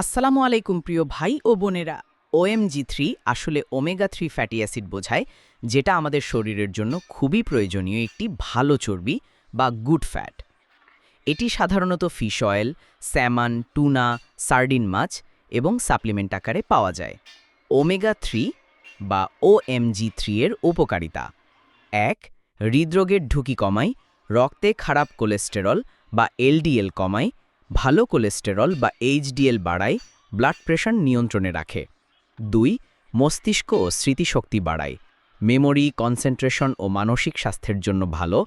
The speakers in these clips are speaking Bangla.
আসসালামু আলাইকুম প্রিয় ভাই ও বোনেরা। ওএমজি থ্রি আসলে ওমেগা থ্রি ফ্যাটি অ্যাসিড বোঝায়, যেটা আমাদের শরীরের জন্য খুবই প্রয়োজনীয় একটি ভালো চর্বি বা গুড ফ্যাট এটি সাধারণত fish oil salmon tuna sardine মাছ এবং সাপ্লিমেন্ট আকারে পাওয়া যায়। ওমেগা থ্রি বা ওএমজি থ্রি এর উপকারিতা। এক, হৃদরোগের ঢুকি কমায়, রক্তে খারাপ কোলেস্টেরল বা এলডিএল কমায় ভালো কোলেস্টেরল বা এইচডিএল বাড়ায় ব্লাড প্রেশার নিয়ন্ত্রণে রাখে। দুই, মস্তিষ্ক ও স্মৃতিশক্তি বাড়ায়। মেমোরি, কনসেন্ট্রেশন ও মানসিক স্বাস্থ্যের জন্য ভালো।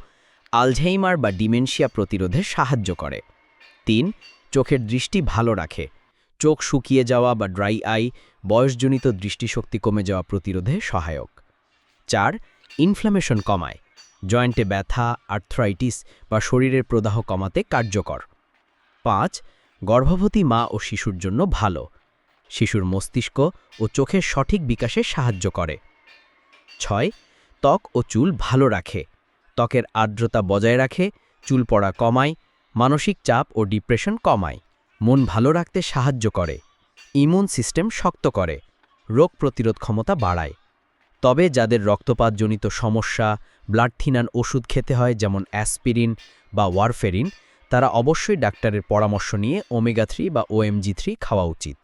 আলঝেইমার বা ডিমেনশিয়া প্রতিরোধে সাহায্য করে। তিন, চোখের দৃষ্টি ভালো রাখে। চোখ শুকিয়ে যাওয়া বা ড্রাই আই, বয়সজনিত দৃষ্টিশক্তি কমে যাওয়া প্রতিরোধে সহায়ক। চার, ইনফ্লামেশন কমায়। জয়েন্টে ব্যথা, আর্থ্রাইটিস বা শরীরের প্রদাহ কমাতে কার্যকর। পাঁচ, গর্ভবতী মা ও শিশুর জন্য ভালো। শিশুর মস্তিষ্ক ও চোখের সঠিক বিকাশে সাহায্য করে। ছয়, ত্বক ও চুল ভালো রাখে। ত্বকের আর্দ্রতা বজায় রাখে, চুল পড়া কমায়, মানসিক চাপ ও ডিপ্রেশন কমায়। মন ভালো রাখতে সাহায্য করে। ইমিউন সিস্টেম শক্ত করে। রোগ প্রতিরোধ ক্ষমতা বাড়ায়। তবে যাদের রক্তপাতজনিত সমস্যা, ব্লাড থিনান ওষুধ খেতে হয়, যেমন অ্যাসপিরিন বা ওয়ারফেরিন তারা অবশ্যই ডাক্তারের পরামর্শ নিয়ে ওমেগা থ্রি বা ওএমজি থ্রি খাওয়া উচিত।